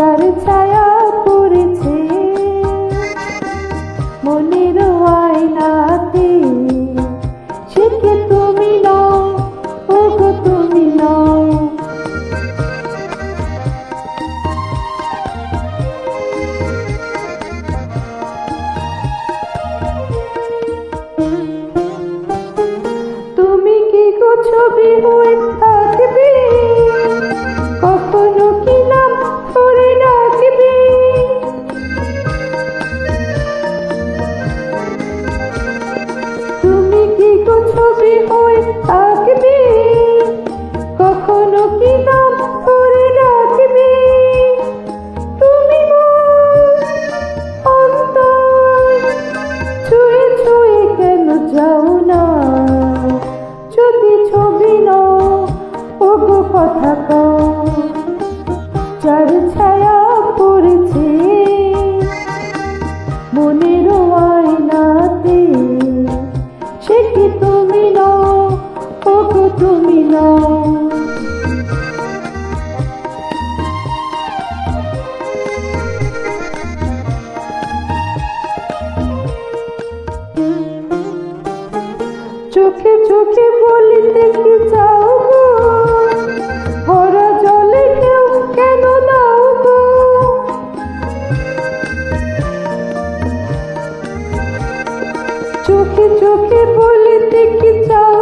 যার ছায়া পড়েছে, মনের আয়নাতে। সে কি তুমি নও, ও তুমি নও। তুমি কি গো ছবি হয়ে যার চোখে চোখে বলিতে কি চাও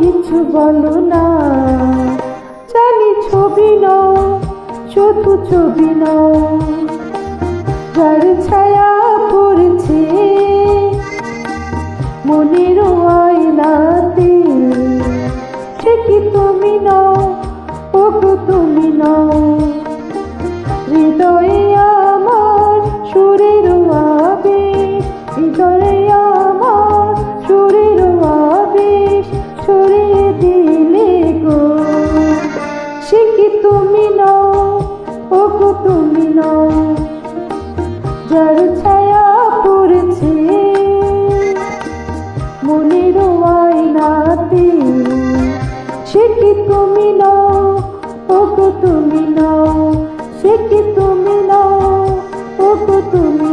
কিছু বলো না। জানি ছবি ছবি যার ছায়া পড়েছে, মনের তুমি নও। হৃদয়ে আমার সুরের আবেশ, হৃদয়ে আমার সুরের আবেশ ছড়িয়ে দিলে গো। সে তুমি নও? ও তুমি নও। যার ছায়া পড়েছে, মনের আয়নাতে। সে তুমি নও? ওকে তুমি নাও সে কি তুমি নাও? ওকে তুমি